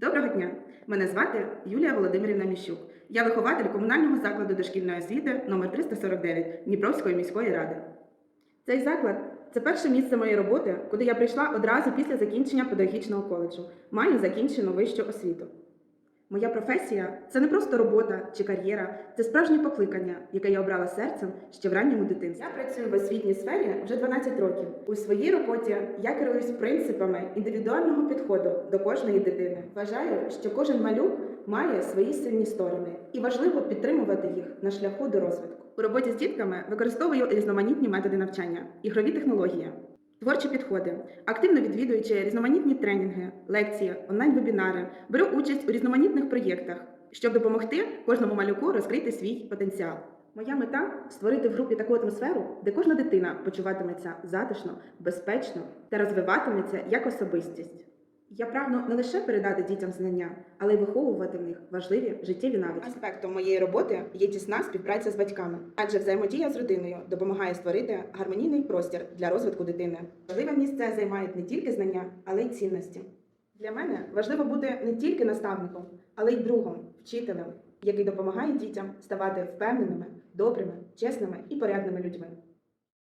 Доброго дня! Мене звати Юлія Володимирівна Міщук. Я вихователь комунального закладу дошкільної освіти номер 349 Дніпровської міської ради. Цей заклад це перше місце моєї роботи, куди я прийшла одразу після закінчення педагогічного коледжу. Маю закінчену вищу освіту. Моя професія це не просто робота чи кар'єра, це справжнє покликання, яке я обрала серцем ще в ранньому дитинстві. Я працюю в освітній сфері вже 12 років. У своїй роботі я керуюсь принципами індивідуального підходу до кожної дитини. Вважаю, що кожен малюк має свої сильні сторони, і важливо підтримувати їх на шляху до розвитку. У роботі з дітками використовую різноманітні методи навчання, ігрові технології. Творчі підходи, активно відвідуючи різноманітні тренінги, лекції, онлайн-вебінари, беру участь у різноманітних проєктах, щоб допомогти кожному малюку розкрити свій потенціал. Моя мета створити в групі таку атмосферу, де кожна дитина почуватиметься затишно, безпечно та розвиватиметься як особистість. Я прагну не лише передати дітям знання, але й виховувати в них важливі життєві навички. Аспектом моєї роботи є тісна співпраця з батьками, адже взаємодія з родиною допомагає створити гармонійний простір для розвитку дитини. Важливе місце займають не тільки знання, але й цінності. Для мене важливо бути не тільки наставником, але й другом, вчителем, який допомагає дітям ставати впевненими, добрими, чесними і порядними людьми.